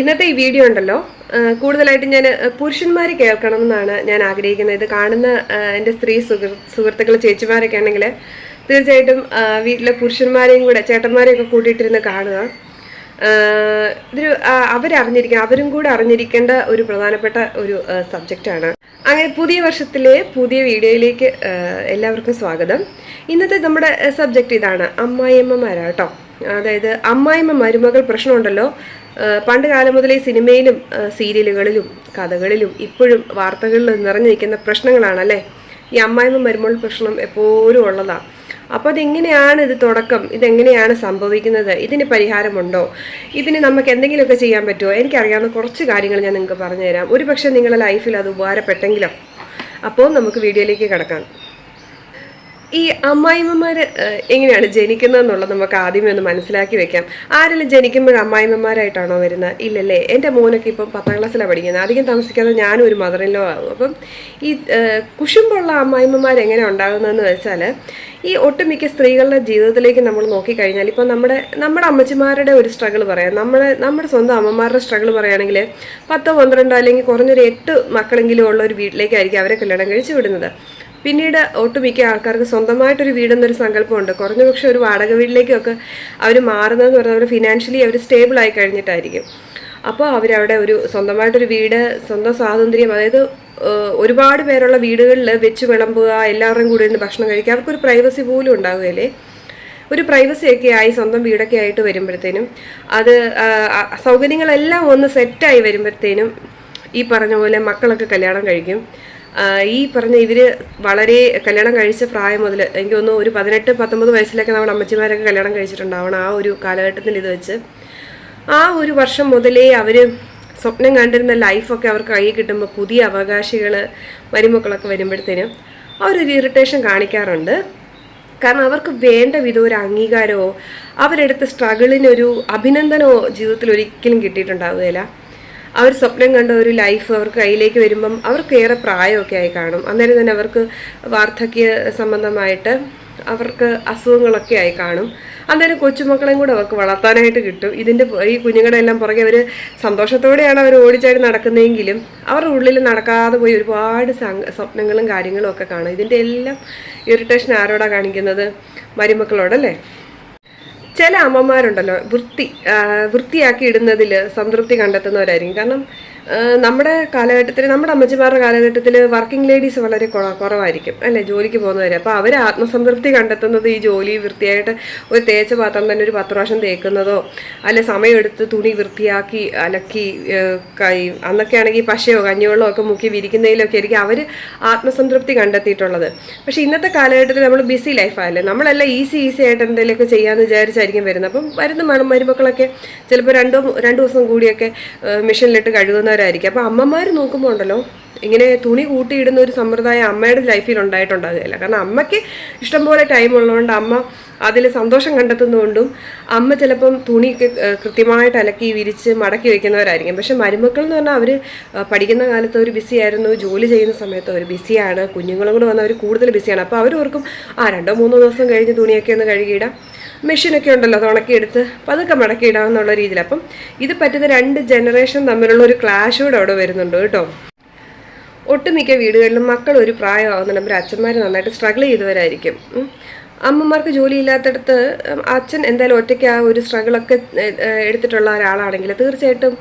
ഇന്നത്തെ ഈ വീഡിയോ ഉണ്ടല്ലോ. കൂടുതലായിട്ട് ഞാൻ പുരുഷന്മാർ കേൾക്കണമെന്നാണ് ഞാൻ ആഗ്രഹിക്കുന്നത്. ഇത് കാണുന്ന എന്റെ സ്ത്രീ സുഹൃ സുഹൃത്തുക്കൾ ചേച്ചിമാരൊക്കെ ആണെങ്കിൽ തീർച്ചയായിട്ടും വീട്ടിലെ പുരുഷന്മാരെയും കൂടെ ചേട്ടന്മാരെയും ഒക്കെ കൂട്ടിയിട്ടിരുന്ന് കാണുക. ഇതൊരു അവരറിഞ്ഞിരിക്കണം അവരും കൂടെ അറിഞ്ഞിരിക്കേണ്ട ഒരു പ്രധാനപ്പെട്ട ഒരു സബ്ജക്റ്റാണ്. അങ്ങനെ പുതിയ വർഷത്തിലെ പുതിയ വീഡിയോയിലേക്ക് എല്ലാവർക്കും സ്വാഗതം. ഇന്നത്തെ നമ്മുടെ സബ്ജക്റ്റ് ഇതാണ് അമ്മായിയമ്മമാരാ കേട്ടോ. അതായത് അമ്മായിമ്മ മരുമകൾ പ്രശ്നമുണ്ടല്ലോ. പണ്ട് കാലം മുതലേ സിനിമയിലും സീരിയലുകളിലും കഥകളിലും ഇപ്പോഴും വാർത്തകളിൽ നിറഞ്ഞു നിൽക്കുന്ന പ്രശ്നങ്ങളാണല്ലേ? ഈ അമ്മായിമ്മ മരുമകൾ പ്രശ്നം എപ്പോഴും ഉള്ളതാണ് അപ്പോൾ അതെങ്ങനെയാണ് ഇത് തുടക്കം? ഇതെങ്ങനെയാണ് സംഭവിക്കുന്നത്? ഇതിന് പരിഹാരമുണ്ടോ? ഇതിന് നമുക്ക് എന്തെങ്കിലുമൊക്കെ ചെയ്യാൻ പറ്റുമോ? എനിക്കറിയാവുന്ന കുറച്ച് കാര്യങ്ങൾ ഞാൻ നിങ്ങൾക്ക് പറഞ്ഞുതരാം. ഒരു പക്ഷേ നിങ്ങളുടെ ലൈഫിൽ അത് ഉപകാരപ്പെട്ടെങ്കിലോ? അപ്പോൾ നമുക്ക് വീഡിയോയിലേക്ക് കിടക്കാം. ഈ അമ്മായിമ്മമാർ എങ്ങനെയാണ് ജനിക്കുന്നത് എന്നുള്ളത് നമുക്ക് ആദ്യമേ ഒന്ന് മനസ്സിലാക്കി വെക്കാം. ആരെങ്കിലും ജനിക്കുമ്പോൾ അമ്മായിമ്മമാരായിട്ടാണോ വരുന്നത്? ഇല്ലല്ലേ? എന്റെ മോനൊക്കെ ഇപ്പം പത്താം ക്ലാസ്സിലാണ് പഠിക്കുന്നത്. അധികം താമസിക്കാതെ ഞാനും ഒരു മദറിലോ ആകും. അപ്പം ഈ കുശുമ്പുള്ള അമ്മായിമ്മമാർ എങ്ങനെ ഉണ്ടാകുന്നതെന്ന് വെച്ചാൽ ഈ ഒട്ടുമിക്ക സ്ത്രീകളുടെ ജീവിതത്തിലേക്ക് നമ്മൾ നോക്കിക്കഴിഞ്ഞാൽ ഇപ്പം നമ്മുടെ നമ്മുടെ അമ്മച്ചിമാരുടെ ഒരു സ്ട്രഗിൾ പറയാം. നമ്മുടെ നമ്മുടെ സ്വന്തം അമ്മമാരുടെ സ്ട്രഗിൾ പറയുകയാണെങ്കിൽ പത്തോ പന്ത്രണ്ടോ അല്ലെങ്കിൽ കുറഞ്ഞൊരു എട്ട് മക്കളെങ്കിലും ഉള്ള ഒരു വീട്ടിലേക്കായിരിക്കും അവരെ കല്യാണം കഴിച്ചു വിടുന്നത്. പിന്നീട് ഒട്ടുമിക്ക ആൾക്കാർക്ക് സ്വന്തമായിട്ടൊരു വീടെന്നൊരു സങ്കല്പമുണ്ട്. കുറഞ്ഞ പക്ഷേ ഒരു വാടക വീട്ടിലേക്കൊക്കെ അവർ മാറുന്നതെന്ന് പറഞ്ഞാൽ അവർ ഫിനാൻഷ്യലി അവർ സ്റ്റേബിൾ ആയി കഴിഞ്ഞിട്ടായിരിക്കും. അപ്പോൾ അവരവിടെ ഒരു സ്വന്തമായിട്ടൊരു വീട് സ്വന്തം സ്വാതന്ത്ര്യം അതായത് ഒരുപാട് പേരുള്ള വീടുകളിൽ വെച്ച് വിളമ്പുക എല്ലാവരും കൂടി ഇരുന്ന് ഭക്ഷണം കഴിക്കുക അവർക്കൊരു പ്രൈവസി പോലും ഉണ്ടാവുകയല്ലേ? ഒരു പ്രൈവസി ഒക്കെ ആയി സ്വന്തം വീടൊക്കെ ആയിട്ട് വരുമ്പോഴത്തേനും അത് സൗകര്യങ്ങളെല്ലാം ഒന്ന് സെറ്റായി വരുമ്പോഴത്തേനും ഈ പറഞ്ഞ പോലെ മക്കളൊക്കെ കല്യാണം കഴിക്കും. ഈ പറഞ്ഞ ഇവർ വളരെ കല്യാണം കഴിച്ച പ്രായം മുതൽ എനിക്ക് തോന്നുന്നു ഒരു പതിനെട്ട് പത്തൊമ്പത് വയസ്സിലൊക്കെ നമ്മുടെ അമ്മച്ചിമാരൊക്കെ കല്യാണം കഴിച്ചിട്ടുണ്ടാവണം ആ ഒരു കാലഘട്ടത്തിൽ ഇത് വെച്ച്. ആ ഒരു വർഷം മുതലേ അവർ സ്വപ്നം കണ്ടിരുന്ന ലൈഫൊക്കെ അവർക്ക് കൈ കിട്ടുമ്പോൾ പുതിയ അവകാശികൾ മരുമക്കളൊക്കെ വരുമ്പോഴത്തേനും അവരൊരു ഇറിറ്റേഷൻ കാണിക്കാറുണ്ട്. കാരണം അവർക്ക് വേണ്ട വിധം ഒരു അംഗീകാരമോ അവരെടുത്ത സ്ട്രഗിളിനൊരു അഭിനന്ദനമോ ജീവിതത്തിൽ ഒരിക്കലും കിട്ടിയിട്ടുണ്ടാവുകയില്ല. അവർ സ്വപ്നം കണ്ട ഒരു ലൈഫ് അവർക്ക് കയ്യിലേക്ക് വരുമ്പം അവർക്ക് ഏറെ പ്രായമൊക്കെ ആയി കാണും. അന്നേരം തന്നെ അവർക്ക് വാർദ്ധക്യ സംബന്ധമായിട്ട് അവർക്ക് അസുഖങ്ങളൊക്കെ ആയി കാണും. അന്നേരം കൊച്ചുമക്കളെയും കൂടെ അവർക്ക് വളർത്താനായിട്ട് കിട്ടും. ഇതിന്റെ ഈ കുഞ്ഞുങ്ങളുടെ എല്ലാം പുറകെ അവർ സന്തോഷത്തോടെയാണ് അവർ ഓടിച്ചാടി നടക്കുന്നതെങ്കിലും അവരുടെ ഉള്ളിൽ നടക്കാതെ പോയി ഒരുപാട് സ്വപ്നങ്ങളും കാര്യങ്ങളും ഒക്കെ കാണും. ഇതിന്റെ എല്ലാം ഇറിറ്റേഷൻ ആരോടാണ് കാണിക്കുന്നത്? മരുമക്കളോടല്ലേ? ചില അമ്മമാരുണ്ടല്ലോ വൃത്തി വൃത്തിയാക്കി ഇടുന്നതിൽ സംതൃപ്തി കണ്ടെത്തുന്നവരായിരിക്കും. കാരണം നമ്മുടെ കാലഘട്ടത്തിൽ നമ്മുടെ അമ്മച്ചിമാരുടെ കാലഘട്ടത്തിൽ വർക്കിംഗ് ലേഡീസ് വളരെ കുറ- കുറവായിരിക്കും അല്ലേ? ജോലിക്ക് പോകുന്നവർ അപ്പോൾ അവർ ആത്മസംതൃപ്തി കണ്ടെത്തുന്നത് ഈ ജോലി വൃത്തിയായിട്ട് ഒരു തേച്ച പാത്രം തന്നെ ഒരു പത്ത് പ്രാവശ്യം തേക്കുന്നതോ അല്ലെ സമയമെടുത്ത് തുണി വൃത്തിയാക്കി അലക്കി കൈ അന്നൊക്കെ ആണെങ്കിൽ പശയോ കഞ്ഞിവെള്ളമോ ഒക്കെ മുക്കി വിരിക്കുന്നതിലൊക്കെ ആയിരിക്കും അവർ ആത്മസംതൃപ്തി കണ്ടെത്തിയിട്ടുള്ളത്. പക്ഷേ ഇന്നത്തെ കാലഘട്ടത്തിൽ നമ്മൾ ബിസി ലൈഫായല്ലേ? നമ്മളെല്ലാം ഈസി ഈസി ആയിട്ട് എന്തെങ്കിലുമൊക്കെ ചെയ്യാമെന്ന് വിചാരിച്ചായിരിക്കും വരുന്നത്. അപ്പം വരുന്ന മണ മരുമക്കളൊക്കെ ചിലപ്പോൾ രണ്ടോ രണ്ട് ദിവസം കൂടിയൊക്കെ മെഷീനിലിട്ട് കഴുകുന്നവരായിരിക്കും. അപ്പോൾ അമ്മമാർ നോക്കുമ്പോൾ ഉണ്ടല്ലോ ഇങ്ങനെ തുണി കൂട്ടിയിടുന്ന ഒരു സമ്പ്രദായം അമ്മയുടെ ലൈഫിൽ ഉണ്ടായിട്ടുണ്ടാകുകയില്ല കാരണം അമ്മയ്ക്ക് ഇഷ്ടംപോലെ ടൈം ഉള്ളതുകൊണ്ട് അമ്മ അതിൽ സന്തോഷം കണ്ടെത്തുന്നതുകൊണ്ടും അമ്മ ചിലപ്പം തുണിയൊക്കെ കൃത്യമായിട്ട് അലക്കി വിരിച്ച് മടക്കി വെക്കുന്നവരായിരിക്കും. പക്ഷെ മരുമക്കൾ എന്ന് പറഞ്ഞാൽ അവർ പഠിക്കുന്ന കാലത്ത് അവർ ബിസി ആയിരുന്നു ജോലി ചെയ്യുന്ന സമയത്ത് അവർ ബിസിയാണ് കുഞ്ഞുങ്ങളും കൂടെ വന്ന് അവർ കൂടുതൽ ബിസിയാണ് അപ്പോൾ അവർ ഓർക്കും ആ രണ്ടോ മൂന്നോ ദിവസം കഴിഞ്ഞ് തുണിയൊക്കെ ഒന്ന് കഴുകിയിടാം. മെഷീനൊക്കെ ഉണ്ടല്ലോ അത് ഉണക്കിയെടുത്ത് പതുക്കെ മടക്കിയിടാം എന്നുള്ള രീതിയിൽ. അപ്പം ഇത് പറ്റുന്ന രണ്ട് ജനറേഷൻ തമ്മിലുള്ള ഒരു ക്ലാഷ് കൂടെ അവിടെ വരുന്നുണ്ട് കേട്ടോ. ഒട്ടുമിക്ക വീടുകളിലും മക്കൾ ഒരു പ്രായമാകുന്നുണ്ടെങ്കിൽ അച്ഛന്മാർ നന്നായിട്ട് സ്ട്രഗിൾ ചെയ്തവരായിരിക്കും. അമ്മമാർക്ക് ജോലി ഇല്ലാത്തടത്ത് അച്ഛൻ എന്തായാലും ഒറ്റയ്ക്ക് ആ ഒരു സ്ട്രഗിളൊക്കെ എടുത്തിട്ടുള്ള ഒരാളാണെങ്കിൽ തീർച്ചയായിട്ടും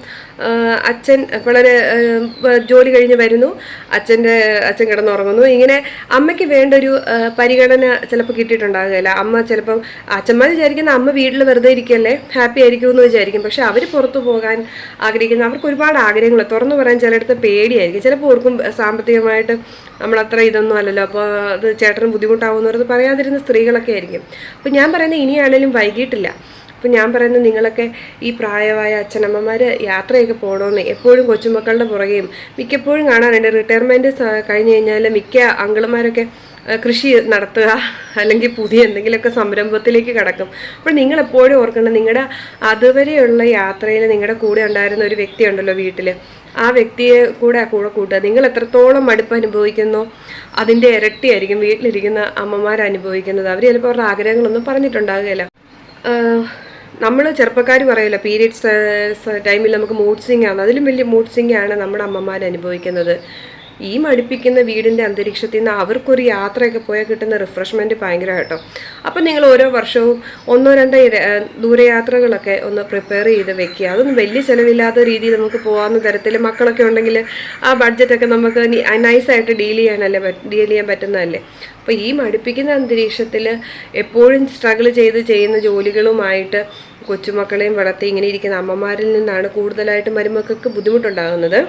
അച്ഛൻ വളരെ ജോലി കഴിഞ്ഞ് വരുന്നു. അച്ഛന്റെ അച്ഛൻ കിടന്നുറങ്ങുന്നു. ഇങ്ങനെ അമ്മയ്ക്ക് വേണ്ട ഒരു പരിഗണന ചിലപ്പോൾ കിട്ടിയിട്ടുണ്ടാകുകയില്ല. അമ്മ ചിലപ്പം അച്ഛന്മാർ വിചാരിക്കുന്ന അമ്മ വീട്ടിൽ വെറുതെ ഇരിക്കല്ലേ ഹാപ്പി ആയിരിക്കും എന്ന് വിചാരിക്കും. പക്ഷെ അവർ പുറത്തു പോകാൻ ആഗ്രഹിക്കുന്നു. അവർക്ക് ഒരുപാട് ആഗ്രഹങ്ങൾ തുറന്നു പറയാൻ ചിലയിടത്ത് പേടിയായിരിക്കും. ചിലപ്പോൾ ഓർക്കും സാമ്പത്തികമായിട്ട് നമ്മളത്ര ഇതൊന്നും അല്ലല്ലോ. അപ്പോൾ അത് ചേട്ടന് ബുദ്ധിമുട്ടാവുന്നവർ പറയാതിരുന്ന സ്ത്രീകളൊക്കെ ആയിരിക്കും. അപ്പോൾ ഞാൻ പറയുന്നത് ഇനിയാണേലും വൈകിട്ടില്ല. അപ്പം ഞാൻ പറയുന്നത് നിങ്ങളൊക്കെ ഈ പ്രായമായ അച്ഛനമ്മമാർ യാത്രയൊക്കെ പോകണമെന്ന് എപ്പോഴും കൊച്ചുമക്കളുടെ പുറകെയും മിക്കപ്പോഴും കാണാറുണ്ട്. റിട്ടയർമെന്റ് കഴിഞ്ഞ് കഴിഞ്ഞാൽ മിക്ക അങ്കിളുമാരൊക്കെ കൃഷി നടത്തുക അല്ലെങ്കിൽ പുതിയ എന്തെങ്കിലുമൊക്കെ സംരംഭത്തിലേക്ക് കടക്കും. അപ്പോൾ നിങ്ങൾ എപ്പോഴും ഓർക്കണം നിങ്ങളുടെ അതുവരെയുള്ള യാത്രയിൽ നിങ്ങളുടെ കൂടെ ഉണ്ടായിരുന്ന ഒരു വ്യക്തി ഉണ്ടല്ലോ വീട്ടിൽ ആ വ്യക്തിയെ കൂടെ കൂടെ കൂട്ടുക. നിങ്ങൾ എത്രത്തോളം മടുപ്പ് അനുഭവിക്കുന്നോ അതിന്റെ ഇരട്ടിയായിരിക്കും വീട്ടിലിരിക്കുന്ന അമ്മമാർ അനുഭവിക്കുന്നത്. അവർ ചിലപ്പോൾ അവരുടെ ആഗ്രഹങ്ങളൊന്നും പറഞ്ഞിട്ടുണ്ടാകുകയില്ല. നമ്മൾ ചെറുപ്പക്കാർ പറയില്ല പീരീഡ്സ് ടൈമിൽ നമുക്ക് മൂഡ് സ്വിങ് ആണ്. അതിലും വലിയ മൂഡ് സ്വിങ് ആണ് നമ്മുടെ അമ്മമാർ അനുഭവിക്കുന്നത്. ഈ മടുപ്പിക്കുന്ന വീടിന്റെ അന്തരീക്ഷത്തിൽ നിന്ന് അവർക്കൊരു യാത്രയൊക്കെ പോയാൽ കിട്ടുന്ന റിഫ്രഷ്മെന്റ് ഭയങ്കര കേട്ടോ അപ്പം നിങ്ങൾ ഓരോ വർഷവും ഒന്നോ രണ്ടോ ദൂരയാത്രകളൊക്കെ ഒന്ന് പ്രിപ്പയർ ചെയ്ത് വെക്കുക. അതൊന്നും വലിയ ചിലവില്ലാത്ത രീതിയിൽ നമുക്ക് പോകാവുന്ന തരത്തിൽ മക്കളൊക്കെ ഉണ്ടെങ്കിൽ ആ ബഡ്ജറ്റൊക്കെ നമുക്ക് നൈസായിട്ട് ഡീൽ ചെയ്യാനല്ലേ ഡീൽ ചെയ്യാൻ പറ്റുന്നതല്ലേ? അപ്പോൾ ഈ മടുപ്പിക്കുന്ന അന്തരീക്ഷത്തിൽ എപ്പോഴും സ്ട്രഗിൾ ചെയ്ത് ചെയ്യുന്ന ജോലികളുമായിട്ട് കൊച്ചുമക്കളെയും വളർത്തി ഇങ്ങനെ ഇരിക്കുന്ന അമ്മമാരിൽ നിന്നാണ് കൂടുതലായിട്ട് മരുമക്കൾക്ക് ബുദ്ധിമുട്ടുണ്ടാകുന്നത്.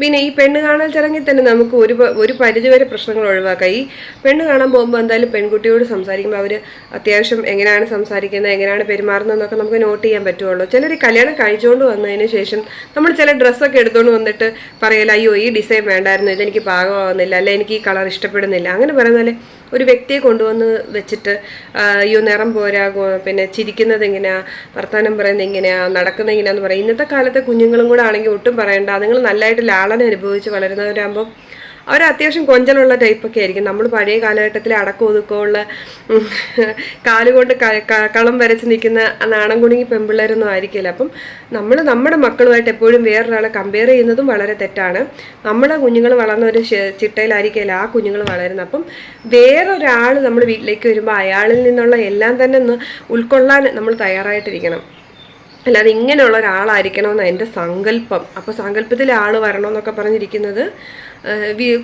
പിന്നെ ഈ പെണ്ണ് കാണൽ ചടങ്ങിൽ തന്നെ നമുക്ക് ഒരു ഒരു പരിധിവരെ പ്രശ്നങ്ങൾ ഒഴിവാക്കാം. ഈ പെണ്ണ് കാണാൻ പോകുമ്പോൾ എന്തായാലും പെൺകുട്ടിയോട് സംസാരിക്കുമ്പോൾ അവർ അത്യാവശ്യം എങ്ങനെയാണ് സംസാരിക്കുന്നത് എങ്ങനെയാണ് പെരുമാറുന്നതെന്നൊക്കെ നമുക്ക് നോട്ട് ചെയ്യാൻ പറ്റുള്ളൂ. ചിലർ കല്യാണം കഴിച്ചുകൊണ്ട് വന്നതിന് ശേഷം നമ്മൾ ചില ഡ്രസ്സൊക്കെ എടുത്തുകൊണ്ട് വന്നിട്ട് പറയല അയ്യോ ഈ ഡിസൈൻ വേണ്ടായിരുന്നു ഇതെനിക്ക് പാകമാവുന്നില്ല അല്ലെ എനിക്ക് ഈ കളർ ഇഷ്ടപ്പെടുന്നില്ല. അങ്ങനെ പറയുന്നാൽ ഒരു വ്യക്തിയെ കൊണ്ടുവന്ന് വെച്ചിട്ട് അയ്യോ നിറം പോരാ പിന്നെ ചിരിക്കുന്നത് എങ്ങനെയാ വർത്തമാനം പറയുന്നത് എങ്ങനെയാ നടക്കുന്നത് എങ്ങനെയാന്ന് പറയും. ഇന്നത്തെ കാലത്തെ കുഞ്ഞുങ്ങളും കൂടെ ആണെങ്കിൽ ഒട്ടും പറയണ്ട. നിങ്ങൾ നല്ലതായിട്ട് ലാളന അനുഭവിച്ച് വളരുന്നവരാകുമ്പോൾ അവർ അത്യാവശ്യം കൊഞ്ചലുള്ള ടൈപ്പൊക്കെ ആയിരിക്കും. നമ്മൾ പഴയ കാലഘട്ടത്തിൽ അടക്കം ഒതുക്കമുള്ള കാലുകൊണ്ട് കളം വരച്ച് നിൽക്കുന്ന നാണം കുണുങ്ങി പെമ്പിള്ളേരൊന്നും ആയിരിക്കില്ല. അപ്പം നമ്മൾ നമ്മുടെ മക്കളുമായിട്ട് എപ്പോഴും വേറൊരാളെ കമ്പയർ ചെയ്യുന്നതും വളരെ തെറ്റാണ്. നമ്മുടെ കുഞ്ഞുങ്ങൾ വളർന്ന ഒരു ചിട്ടയിലായിരിക്കില്ല ആ കുഞ്ഞുങ്ങൾ വളരുന്നത് അപ്പം വേറൊരാൾ നമ്മൾ വീട്ടിലേക്ക് വരുമ്പോൾ അയാളിൽ നിന്നുള്ള എല്ലാം തന്നെ ഒന്ന് ഉൾക്കൊള്ളാൻ നമ്മൾ തയ്യാറായിട്ടിരിക്കണം. അല്ലാതെ ഇങ്ങനെയുള്ള ഒരാളായിരിക്കണമെന്ന് എന്റെ സങ്കല്പം. അപ്പോൾ സങ്കല്പത്തിൽ ആൾ വരണമെന്നൊക്കെ പറഞ്ഞിരിക്കുന്നത്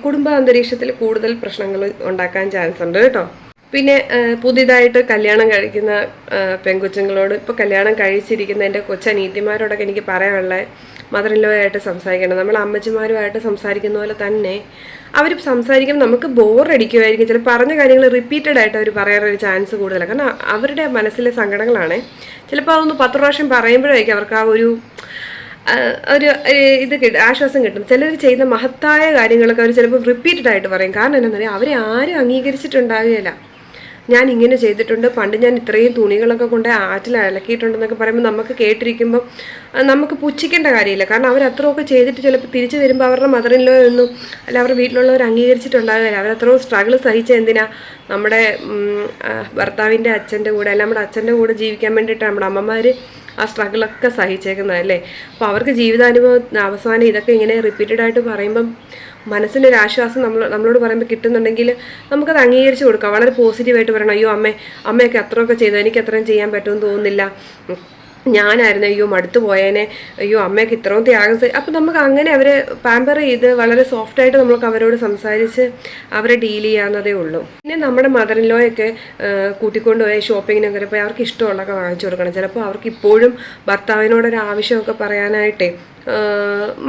കുടുംബ അന്തരീക്ഷത്തിൽ കൂടുതൽ പ്രശ്നങ്ങൾ ഉണ്ടാക്കാൻ ചാൻസ് ഉണ്ട് കേട്ടോ. പിന്നെ പുതിയതായിട്ട് കല്യാണം കഴിക്കുന്ന പെൺകൊച്ചുങ്ങളോട് ഇപ്പോൾ കല്യാണം കഴിച്ചിരിക്കുന്ന എന്റെ കൊച്ചനീത്തിമാരോടൊക്കെ എനിക്ക് പറയാനുള്ള ആയിട്ട് സംസാരിക്കണം. നമ്മൾ അമ്മച്ചിമാരുമായിട്ട് സംസാരിക്കുന്ന പോലെ തന്നെ അവർ സംസാരിക്കുമ്പോൾ നമുക്ക് ബോറടിക്കുമായിരിക്കും ചില പറഞ്ഞ കാര്യങ്ങൾ റിപ്പീറ്റഡ് ആയിട്ട് അവർ പറയാനൊരു ചാൻസ് കൂടുതലാണ് കാരണം അവരുടെ മനസ്സിലെ സങ്കടങ്ങളാണ്. ചിലപ്പോൾ അതൊന്ന് പത്ത് പ്രാവശ്യം പറയുമ്പോഴായിരിക്കും അവർക്ക് ആ ഒരു ഒരു ഇത് കിട്ടും ആശ്വാസം കിട്ടും. ചിലർ ചെയ്യുന്ന മഹത്തായ കാര്യങ്ങളൊക്കെ അവർ ചിലപ്പോൾ റിപ്പീറ്റഡ് ആയിട്ട് പറയും. കാരണം എന്താണെന്ന് അറിയാം? അവരെ ആരും അംഗീകരിച്ചിട്ടുണ്ടാകുകയില്ല ഞാൻ ഇങ്ങനെ ചെയ്തിട്ടുണ്ട്. പണ്ട് ഞാൻ ഇത്രയും തുണികളൊക്കെ കൊണ്ട് ആറ്റിൽ അലക്കിയിട്ടുണ്ടെന്നൊക്കെ പറയുമ്പോൾ നമുക്ക് കേട്ടിരിക്കുമ്പോൾ നമുക്ക് പുച്ഛിക്കേണ്ട കാര്യമില്ല. കാരണം അവർ അത്രയൊക്കെ ചെയ്തിട്ട് ചിലപ്പോൾ തിരിച്ചു വരുമ്പോൾ അവരുടെ മദറിലോ ഒന്നും അല്ല അവരുടെ വീട്ടിലുള്ളവർ അംഗീകരിച്ചിട്ടുണ്ടാകില്ല അവരത്രയും സ്ട്രഗിൾ സഹിച്ച എന്തിനാ നമ്മുടെ ഭർത്താവിന്റെ അച്ഛന്റെ കൂടെ അല്ല നമ്മുടെ അച്ഛന്റെ കൂടെ ജീവിക്കാൻ വേണ്ടിയിട്ട് നമ്മുടെ അമ്മമാർ ആ സ്ട്രഗിളൊക്കെ സഹിച്ചേക്കുന്നത് അല്ലേ അപ്പോൾ അവർക്ക് ജീവിതാനുഭവം അവസാനം ഇതൊക്കെ ഇങ്ങനെ റിപ്പീറ്റഡായിട്ട് പറയുമ്പം മനസ്സിനൊരു ആശ്വാസം നമ്മൾ നമ്മളോട് പറയുമ്പോൾ കിട്ടുന്നുണ്ടെങ്കിൽ നമുക്കത് അംഗീകരിച്ച് കൊടുക്കാം. വളരെ പോസിറ്റീവായിട്ട് പറയണം അയ്യോ അമ്മേ അമ്മയൊക്കെ അത്രയൊക്കെ ചെയ്തു എനിക്ക് അത്രയും ചെയ്യാൻ പറ്റുമെന്ന് തോന്നുന്നില്ല. ഞാനായിരുന്നു അയ്യോ മടുത്തു പോയേനെ. അയ്യോ അമ്മയ്ക്ക് ഇത്രയും ത്യാഗം അപ്പം നമുക്ക് അങ്ങനെ അവരെ പാമ്പർ ചെയ്ത് വളരെ സോഫ്റ്റായിട്ട് നമുക്ക് അവരോട് സംസാരിച്ച് അവരെ ഡീൽ ചെയ്യാവുന്നതേ ഉള്ളൂ. പിന്നെ നമ്മുടെ മദർ ഇൻ ലോയൊക്കെ കൂട്ടിക്കൊണ്ട് പോയി ഷോപ്പിങ്ങിനൊക്കെ പോയി അവർക്ക് ഇഷ്ടമുള്ളതൊക്കെ വാങ്ങിച്ചു കൊടുക്കണം. ചിലപ്പോൾ അവർക്ക് ഇപ്പോഴും ഭർത്താവിനോടൊരു ആവശ്യമൊക്കെ പറയാനായിട്ടേ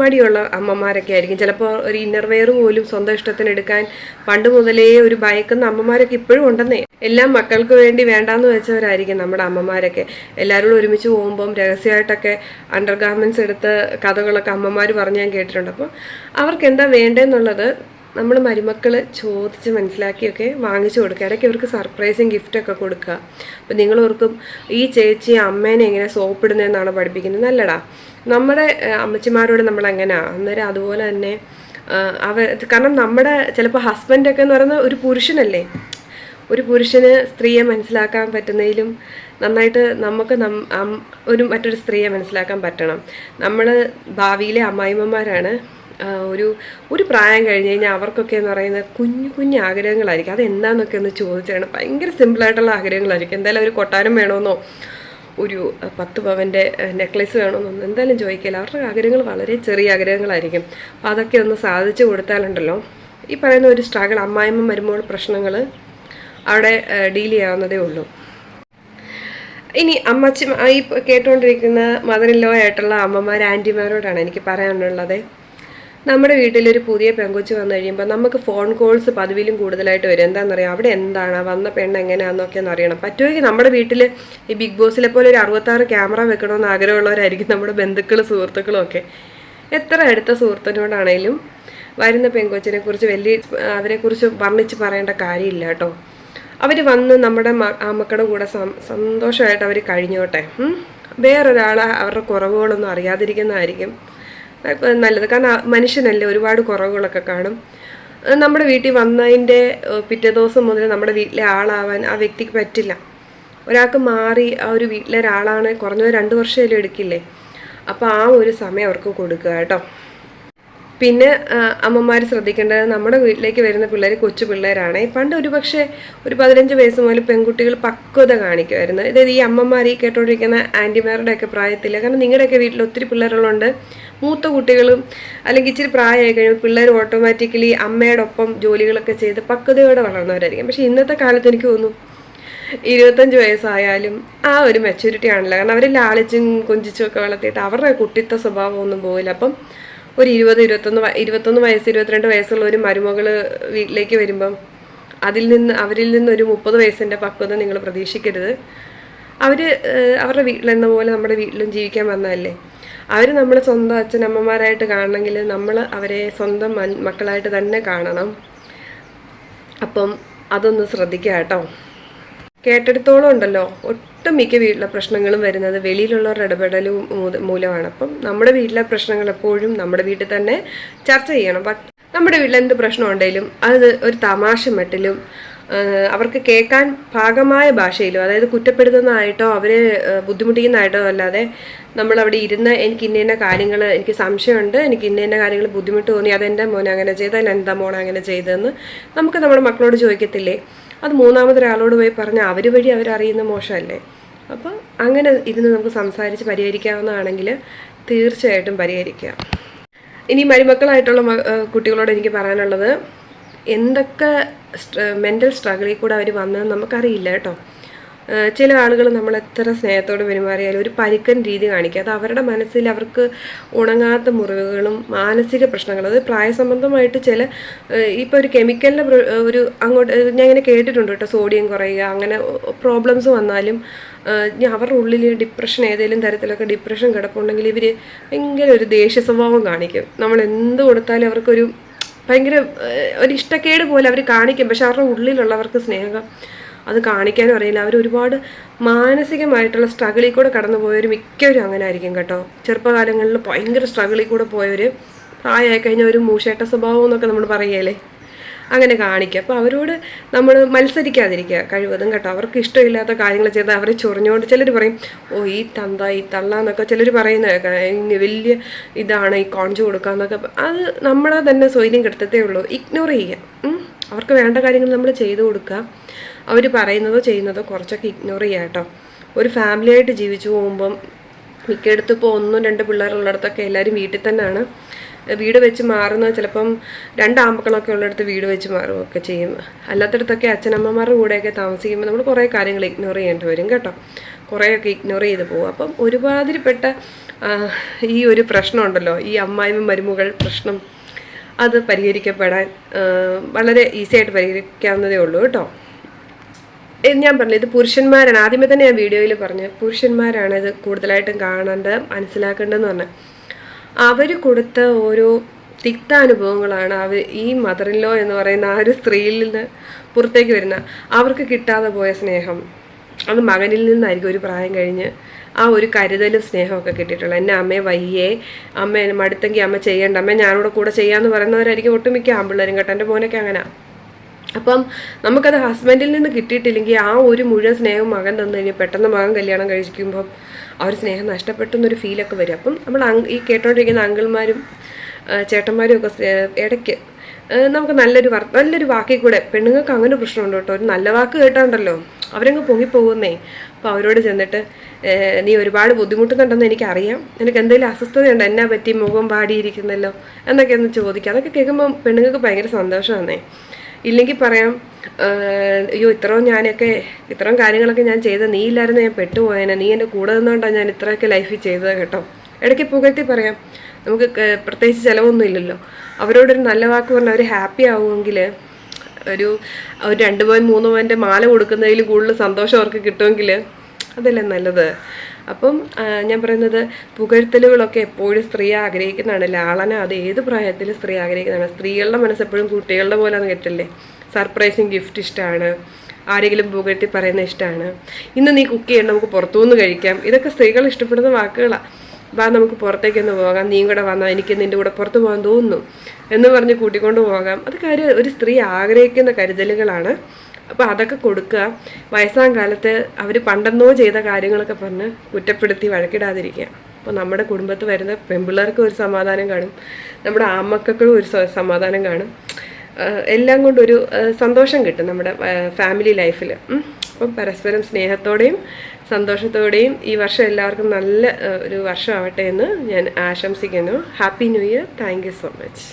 മടിയുള്ള അമ്മമാരൊക്കെ ആയിരിക്കും. ചിലപ്പോൾ ഒരു ഇന്നർവെയർ പോലും സ്വന്തം ഇഷ്ടത്തിന് എടുക്കാൻ പണ്ട് മുതലേ ഒരു ഭയക്കുന്ന അമ്മമാരൊക്കെ ഇപ്പോഴും ഉണ്ടെന്നേ. എല്ലാം മക്കൾക്ക് വേണ്ടി വേണ്ടാന്ന് വെച്ചവരായിരിക്കും നമ്മുടെ അമ്മമാരൊക്കെ. എല്ലാവരോടും ഒരുമിച്ച് പോകുമ്പം രഹസ്യമായിട്ടൊക്കെ അണ്ടർ ഗാർമെന്റ്സ് എടുത്ത് കഥകളൊക്കെ അമ്മമാർ പറഞ്ഞു ഞാൻ കേട്ടിട്ടുണ്ട്. അപ്പോൾ അവർക്ക് എന്താ വേണ്ടതെന്നുള്ളത് നമ്മൾ മരുമക്കൾ ചോദിച്ച് മനസ്സിലാക്കിയൊക്കെ വാങ്ങിച്ചു കൊടുക്കുക. ഇടയ്ക്ക് ഇവർക്ക് സർപ്രൈസിങ് ഗിഫ്റ്റൊക്കെ കൊടുക്കുക. അപ്പം നിങ്ങൾ ഓർക്കും ഈ ചേച്ചി അമ്മേനെ എങ്ങനെ സോപ്പിടുന്നതെന്നാണ് പഠിപ്പിക്കുന്നത്? നല്ലടാ നമ്മുടെ അമ്മച്ചിമാരോട് നമ്മൾ എങ്ങനെയാ അന്നേരം അതുപോലെ തന്നെ അവ കാരണം നമ്മുടെ ചിലപ്പോൾ ഹസ്ബൻഡൊക്കെ എന്ന് പറയുന്നത് ഒരു പുരുഷനല്ലേ? ഒരു പുരുഷന് സ്ത്രീയെ മനസ്സിലാക്കാൻ പറ്റുന്നതിലും നന്നായിട്ട് നമുക്ക് ഒരു മറ്റൊരു സ്ത്രീയെ മനസ്സിലാക്കാൻ പറ്റണം. നമ്മൾ ഭാവിയിലെ അമ്മായിമ്മമാരാണ് ഒരു ഒരു പ്രായം കഴിഞ്ഞ് കഴിഞ്ഞാൽ അവർക്കൊക്കെ എന്ന് പറയുന്നത് കുഞ്ഞു കുഞ്ഞു ആഗ്രഹങ്ങളായിരിക്കും. അതെന്താന്നൊക്കെ ഒന്ന് ചോദിച്ചാണ്. ഭയങ്കര സിമ്പിളായിട്ടുള്ള ആഗ്രഹങ്ങളായിരിക്കും. എന്തായാലും ഒരു കൊട്ടാരം വേണമെന്നോ ഒരു പത്ത് പവന്റെ നെക്ലേസ് വേണമെന്നൊന്നും എന്തായാലും ചോദിക്കില്ല അവരുടെ ആഗ്രഹങ്ങൾ വളരെ ചെറിയ ആഗ്രഹങ്ങളായിരിക്കും. അപ്പോൾ അതൊക്കെ ഒന്ന് സാധിച്ചു കൊടുത്താലുണ്ടല്ലോ ഈ പറയുന്ന ഒരു സ്ട്രഗിൾ അമ്മായിമ്മ വരുമ്പോൾ പ്രശ്നങ്ങൾ അവിടെ ഡീൽ ചെയ്യാവുന്നതേ ഉള്ളൂ. ഇനി അമ്മച്ചി ഈ കേട്ടുകൊണ്ടിരിക്കുന്ന മദർ ഇൻ ലോ ആയിട്ടുള്ള അമ്മമാർ ആന്റിമാരോടാണ് എനിക്ക് പറയാനുള്ളത്. നമ്മുടെ വീട്ടിലൊരു പുതിയ പെങ്കൊച്ച് വന്നു കഴിയുമ്പോൾ നമുക്ക് ഫോൺ കോൾസ് പതിവിലും കൂടുതലായിട്ട് വരും. എന്താണെന്നറിയാം അവിടെ എന്താണ്? വന്ന പെണ്ണ് എങ്ങനെയാണെന്നൊക്കെ ഒന്ന് അറിയണം. പറ്റുമെങ്കിൽ നമ്മുടെ വീട്ടിൽ ഈ ബിഗ് ബോസിലെ പോലെ ഒരു അറുപത്താറ് ക്യാമറ വെക്കണമെന്ന് ആഗ്രഹമുള്ളവരായിരിക്കും നമ്മുടെ ബന്ധുക്കൾ സുഹൃത്തുക്കളും ഒക്കെ. എത്ര അടുത്ത സുഹൃത്തിനോടാണേലും വരുന്ന പെങ്കൊച്ചിനെ കുറിച്ച് വലിയ അവരെക്കുറിച്ച് വർണിച്ച് പറയേണ്ട കാര്യമില്ല കേട്ടോ. അവർ വന്ന് നമ്മുടെ മക്കളുടെ കൂടെ സന്തോഷമായിട്ട് അവർ കഴിഞ്ഞോട്ടെ. വേറൊരാൾ അവരുടെ കുറവുകളൊന്നും അറിയാതിരിക്കുന്നതായിരിക്കും. നല്ലത്. കാരണം മനുഷ്യനല്ലേ ഒരുപാട് കുറവുകളൊക്കെ കാണും. നമ്മുടെ വീട്ടിൽ വന്നതിന്റെ പിറ്റേ ദിവസം മുതൽ നമ്മുടെ വീട്ടിലെ ആളാവാൻ ആ വ്യക്തിക്ക് പറ്റില്ല. ഒരാൾക്ക് മാറി ആ ഒരു വീട്ടിലെ ഒരാളാണ് കുറഞ്ഞത് രണ്ട് വർഷമേലും എടുക്കില്ലേ? അപ്പോൾ ആ ഒരു സമയം അവർക്ക് കൊടുക്കുക കേട്ടോ. പിന്നെ അമ്മമാർ ശ്രദ്ധിക്കേണ്ടത് നമ്മുടെ വീട്ടിലേക്ക് വരുന്ന പിള്ളേർ കൊച്ചു പിള്ളേരാണ്. പണ്ട് ഒരു പക്ഷേ ഒരു പതിനഞ്ച് വയസ്സ് മുതൽ പെൺകുട്ടികൾ പക്വത കാണിക്കുമായിരുന്നു. അതായത് ഈ അമ്മമാർ ഈ കേട്ടോണ്ടിരിക്കുന്ന ആന്റിമാരുടെ ഒക്കെ പ്രായത്തിൽ കാരണം നിങ്ങളുടെയൊക്കെ വീട്ടിൽ ഒത്തിരി പിള്ളേരുള്ളതുകൊണ്ട് മൂത്ത കുട്ടികളും അല്ലെങ്കിൽ ഇച്ചിരി പ്രായമായി കഴിയുമ്പോൾ പിള്ളേർ ഓട്ടോമാറ്റിക്കലി അമ്മയോടൊപ്പം ജോലികളൊക്കെ ചെയ്ത് പക്വതയോടെ വളർന്നവരായിരിക്കും. പക്ഷെ ഇന്നത്തെ കാലത്ത് എനിക്ക് തോന്നുന്നു ഇരുപത്തഞ്ച് വയസ്സായാലും ആ ഒരു മെച്യൂരിറ്റി ആണല്ലോ. കാരണം അവർ ലാളിച്ചും കൊഞ്ചിച്ചും ഒക്കെ വളർത്തിയിട്ട് അവരുടെ കുട്ടിത്ത സ്വഭാവം ഒന്നും പോകില്ല അപ്പം ഒരു ഇരുപത് ഇരുപത്തൊന്ന് ഇരുപത്തൊന്ന് വയസ്സ് ഇരുപത്തിരണ്ട് വയസ്സുള്ള ഒരു മരുമകൾ വീട്ടിലേക്ക് വരുമ്പം അതിൽ നിന്ന് അവരിൽ നിന്ന് ഒരു മുപ്പത് വയസ്സിന്റെ പക്വത നിങ്ങൾ പ്രതീക്ഷിക്കരുത്. അവർ അവരുടെ വീട്ടിലെന്ന പോലെ നമ്മുടെ വീട്ടിലും ജീവിക്കാൻ വന്നതല്ലേ? അവർ നമ്മൾ സ്വന്തം അച്ഛനമ്മമാരായിട്ട് കാണണമെങ്കിൽ നമ്മൾ അവരെ സ്വന്തം മക്കളായിട്ട് തന്നെ കാണണം. അപ്പം അതൊന്ന് ശ്രദ്ധിക്കുക കേട്ടോ. കേട്ടെടുത്തോളം ഉണ്ടല്ലോ. ഒട്ടും മിക്ക വീട്ടിലെ പ്രശ്നങ്ങളും വരുന്നത് വെളിയിലുള്ളവരുടെ ഇടപെടലും മൂലമാണ്. അപ്പം നമ്മുടെ വീട്ടിലെ പ്രശ്നങ്ങൾ എപ്പോഴും നമ്മുടെ വീട്ടിൽ തന്നെ ചർച്ച ചെയ്യണം. നമ്മുടെ വീട്ടിൽ എന്ത് പ്രശ്നം ഉണ്ടെങ്കിലും അത് ഒരു തമാശ മട്ടിലും അവർക്ക് കേൾക്കാൻ ഭാഗമായ ഭാഷയിലോ അതായത് കുറ്റപ്പെടുത്തുന്നതായിട്ടോ അവരെ ബുദ്ധിമുട്ടിക്കുന്നതായിട്ടോ അല്ലാതെ നമ്മൾ അവിടെ ഇരുന്ന് എനിക്ക് ഇന്ന ഇന്ന കാര്യങ്ങൾ എനിക്ക് സംശയമുണ്ട് എനിക്ക് ഇന്ന ഇന്ന കാര്യങ്ങൾ ബുദ്ധിമുട്ട് തോന്നി അതെന്റെ മോൻ അങ്ങനെ ചെയ്ത് അതിൽ എന്താ മോൻ അങ്ങനെ ചെയ്തതെന്ന് നമുക്ക് നമ്മുടെ മക്കളോട് ചോദിക്കത്തില്ലേ? അത് മൂന്നാമതൊരാളോട് പോയി പറഞ്ഞാൽ അവർ വഴി അവരറിയുന്ന മോശമല്ലേ? അപ്പോൾ അങ്ങനെ ഇരുന്ന് നമുക്ക് സംസാരിച്ച് പരിഹരിക്കാവുന്നതാണെങ്കിൽ തീർച്ചയായിട്ടും പരിഹരിക്കാം. ഇനി മരുമക്കളായിട്ടുള്ള കുട്ടികളോട് എനിക്ക് പറയാനുള്ളത് എന്തൊക്കെ മെന്റൽ സ്ട്രഗിളിൽ കൂടെ അവർ വന്നതെന്ന് നമുക്കറിയില്ല കേട്ടോ. ചില ആളുകൾ നമ്മൾ എത്ര സ്നേഹത്തോട് പെരുമാറിയാലും ഒരു പരുക്കൻ രീതി കാണിക്കുക. അത് അവരുടെ മനസ്സിൽ അവർക്ക് ഉണങ്ങാത്ത മുറിവുകളും മാനസിക പ്രശ്നങ്ങളും അത് പ്രായസംബന്ധമായിട്ട് ചില ഇപ്പോൾ ഒരു കെമിക്കലിന്റെ ഒരു അങ്ങോട്ട് ഞാൻ ഇങ്ങനെ കേട്ടിട്ടുണ്ട് കേട്ടോ സോഡിയം കുറയുക അങ്ങനെ പ്രോബ്ലംസ് വന്നാലും അവരുടെ ഉള്ളിൽ ഡിപ്രഷൻ ഏതെങ്കിലും തരത്തിലൊക്കെ ഡിപ്രഷൻ കിടപ്പുണ്ടെങ്കിൽ ഇവർ ഭയങ്കര ഒരു ദേഷ്യ സ്വഭാവം കാണിക്കും. നമ്മൾ എന്ത് കൊടുത്താലും അവർക്കൊരു ഭയങ്കര ഒരു ഇഷ്ടക്കേട് പോലെ അവർ കാണിക്കും. പക്ഷെ അവരുടെ ഉള്ളിലുള്ളവർക്ക് സ്നേഹം അത് കാണിക്കാനും അറിയില്ല. അവർ ഒരുപാട് മാനസികമായിട്ടുള്ള സ്ട്രഗിളിൽ കൂടെ കടന്നു പോയവർ മിക്കവരും അങ്ങനെ ആയിരിക്കും കേട്ടോ. ചെറുപ്പകാലങ്ങളിൽ ഭയങ്കര സ്ട്രഗിളിൽ കൂടെ പോയവർ പ്രായമായി കഴിഞ്ഞാൽ ഒരു മൂഷേട്ട സ്വഭാവം എന്നൊക്കെ നമ്മൾ പറയുകയല്ലേ? അങ്ങനെ കാണിക്കുക അപ്പോൾ അവരോട് നമ്മൾ മത്സരിക്കാതിരിക്കുക കഴിവതും കേട്ടോ. അവർക്ക് ഇഷ്ടമില്ലാത്ത കാര്യങ്ങൾ ചെയ്താൽ അവരെ ചൊറിഞ്ഞുകൊണ്ട് ചിലർ പറയും ഓ ഈ തന്ത ഈ തള്ള എന്നൊക്കെ ചിലർ പറയുന്ന വലിയ ഇതാണ് ഈ കോഞ്ചു കൊടുക്കുക എന്നൊക്കെ. അത് നമ്മളെ തന്നെ സ്വൈര്യം കിട്ടത്തേ ഉള്ളൂ. ഇഗ്നോർ ചെയ്യുക. അവർക്ക് വേണ്ട കാര്യങ്ങൾ നമ്മൾ ചെയ്തു കൊടുക്കുക. അവർ പറയുന്നതോ ചെയ്യുന്നതോ കുറച്ചൊക്കെ ഇഗ്നോർ ചെയ്യുക കേട്ടോ. ഒരു ഫാമിലിയായിട്ട് ജീവിച്ചു പോകുമ്പം മിക്കയിടത്തും ഇപ്പോൾ ഒന്നും രണ്ട് പിള്ളേരുള്ളിടത്തൊക്കെ എല്ലാവരും വീട്ടിൽ തന്നെയാണ്. വീട് വെച്ച് മാറുന്ന ചിലപ്പം രണ്ട് ആമ്പക്കളൊക്കെ ഉള്ളിടത്ത് വീട് വെച്ച് മാറുകയൊക്കെ ചെയ്യും. അല്ലാത്തടത്തൊക്കെ അച്ഛനമ്മമാരുടെ കൂടെയൊക്കെ താമസിക്കുമ്പോൾ നമ്മൾ കുറേ കാര്യങ്ങൾ ഇഗ്നോർ ചെയ്യേണ്ടി വരും കേട്ടോ. കുറേയൊക്കെ ഇഗ്നോർ ചെയ്ത് പോകും അപ്പം ഒരുമാതിരിപ്പെട്ട ഈ ഒരു പ്രശ്നമുണ്ടല്ലോ. ഈ അമ്മായിമ്മ മരുമകൾ പ്രശ്നം അത് പരിഹരിക്കപ്പെടാൻ വളരെ ഈസി ആയിട്ട് പരിഹരിക്കാവുന്നതേ ഉള്ളൂ കേട്ടോ. ഞാൻ പറഞ്ഞു ഇത് പുരുഷന്മാരാണ്. ആദ്യമേ തന്നെ ഞാൻ വീഡിയോയിൽ പറഞ്ഞു പുരുഷന്മാരാണ് ഇത് കൂടുതലായിട്ടും കാണേണ്ടത് മനസ്സിലാക്കേണ്ടതെന്ന് പറഞ്ഞാൽ അവർ കൊടുത്ത ഓരോ തിക്താനുഭവങ്ങളാണ് അവർ ഈ മദർ ലോ എന്ന് പറയുന്ന ആ ഒരു സ്ത്രീയിൽ നിന്ന് പുറത്തേക്ക് വരുന്ന. അവർക്ക് കിട്ടാതെ പോയ സ്നേഹം. അത് മകനിൽ നിന്നായിരിക്കും ഒരു പ്രായം കഴിഞ്ഞ് ആ ഒരു കരുതലും സ്നേഹമൊക്കെ കിട്ടിയിട്ടുള്ളത്. എന്റെ അമ്മയെ വയ്യേ. അമ്മ മടുത്തെങ്കിൽ അമ്മ ചെയ്യേണ്ട. അമ്മ ഞാനിവിടെ കൂടെ ചെയ്യാമെന്ന് പറയുന്നവരായിരിക്കും ഒട്ടുമിക്ക ആമ്പിള്ളേരും കേട്ടോ. എന്റെ മോനൊക്കെ അങ്ങനെ. അപ്പം നമുക്കത് ഹസ്ബൻഡിൽ നിന്ന് കിട്ടിയിട്ടില്ലെങ്കിൽ ആ ഒരു മുഴുവൻ സ്നേഹം മകൻ തന്നു കഴിഞ്ഞാൽ പെട്ടെന്ന് മകൻ കല്യാണം കഴിക്കുമ്പം ആ ഒരു സ്നേഹം നഷ്ടപ്പെട്ടു എന്നൊരു ഫീലൊക്കെ വരും. അപ്പം നമ്മൾ ഈ കേട്ടോണ്ടിരിക്കുന്ന അങ്കിൾമാരും ചേട്ടന്മാരും ഒക്കെ ഇടയ്ക്ക് നമുക്ക് നല്ലൊരു നല്ലൊരു വാക്കിൽ കൂടെ പെണ്ണുങ്ങൾക്ക് അങ്ങനെ പ്രശ്നമുണ്ട് കേട്ടോ. ഒരു നല്ല വാക്ക് കേട്ടാണ്ടല്ലോ. അവരങ്ങ് പൊങ്ങിപ്പോകുന്നേ. അപ്പോൾ അവരോട് ചെന്നിട്ട് നീ ഒരുപാട് ബുദ്ധിമുട്ടുന്നുണ്ടെന്ന് എനിക്കറിയാം. നിനക്ക് എന്തെങ്കിലും അസ്വസ്ഥതയുണ്ട്? എന്നാ പറ്റി? മുഖം പാടിയിരിക്കുന്നല്ലോ എന്നൊക്കെ ഒന്ന് ചോദിക്കുക അതൊക്കെ കേൾക്കുമ്പോൾ പെണ്ണുങ്ങൾക്ക് ഭയങ്കര സന്തോഷമാണേ ഇല്ലെങ്കിൽ പറയാം അയ്യോ ഇത്രയും ഞാനൊക്കെ ഇത്രയും കാര്യങ്ങളൊക്കെ ഞാൻ ചെയ്ത നീ ഇല്ലായിരുന്നു ഞാൻ പെട്ടുപോയേനെ നീ എന്റെ കൂടെ നിന്നുകൊണ്ടാണ് ഞാൻ ഇത്രയൊക്കെ ലൈഫിൽ ചെയ്തത് കേട്ടോ. ഇടയ്ക്ക് പുകഴ്ത്തി പറയാം നമുക്ക് പ്രത്യേകിച്ച് ചിലവൊന്നും ഇല്ലല്ലോ. അവരോടൊരു നല്ല വാക്ക് പറഞ്ഞാൽ അവർ ഹാപ്പി ആവുമെങ്കിൽ ഒരു രണ്ട് പവൻ മൂന്ന് പവന്റെ മാല കൊടുക്കുന്നതിൽ കൂടുതൽ സന്തോഷം അവർക്ക് കിട്ടുമെങ്കിൽ അതല്ലേ നല്ലത്? അപ്പം ഞാൻ പറയുന്നത് പുകഴ്ത്തലുകളൊക്കെ എപ്പോഴും സ്ത്രീ ആഗ്രഹിക്കുന്നതാണ്. ലാളന അത് ഏത് പ്രായത്തിൽ സ്ത്രീ ആഗ്രഹിക്കുന്നതാണ്? സ്ത്രീകളുടെ മനസ്സെപ്പോഴും കുട്ടികളുടെ പോലെ കേട്ടല്ലേ? സർപ്രൈസിങ് ഗിഫ്റ്റ് ഇഷ്ടമാണ് ആരെങ്കിലും പുകഴ്ത്തി പറയുന്ന ഇഷ്ടമാണ് ഇന്ന് നീ കുക്ക് ചെയ്യണം നമുക്ക് പുറത്തുനിന്ന് കഴിക്കാം. ഇതൊക്കെ സ്ത്രീകൾ ഇഷ്ടപ്പെടുന്ന വാക്കുകളാണ് വാ നമുക്ക് പുറത്തേക്കൊന്ന് പോകാം. നീ കൂടെ വന്നാൽ എനിക്ക് നിന്റെ കൂടെ പുറത്ത് പോകാൻ തോന്നുന്നു എന്ന് പറഞ്ഞ് കൂട്ടിക്കൊണ്ട് പോകാം. അത് കാര്യം ഒരു സ്ത്രീ ആഗ്രഹിക്കുന്ന കരുതലുകളാണ്. അപ്പോൾ അതൊക്കെ കൊടുക്കുക. വയസ്സാം കാലത്ത് അവർ പണ്ടെന്നോ ചെയ്ത കാര്യങ്ങളൊക്കെ പറഞ്ഞ് കുറ്റപ്പെടുത്തി വഴക്കിടാതിരിക്കുക. അപ്പോൾ നമ്മുടെ കുടുംബത്ത് വരുന്ന പെമ്പിള്ളേർക്കും ഒരു സമാധാനം കാണും. നമ്മുടെ ആമക്കൾക്കും ഒരു സമാധാനം കാണും. എല്ലാം കൊണ്ടൊരു സന്തോഷം കിട്ടും നമ്മുടെ ഫാമിലി ലൈഫിൽ അപ്പം പരസ്പരം സ്നേഹത്തോടെയും സന്തോഷത്തോടെയും ഈ വർഷം എല്ലാവർക്കും നല്ല ഒരു വർഷമാവട്ടെ എന്ന് ഞാൻ ആശംസിക്കുന്നു. Happy new year. Thank so much.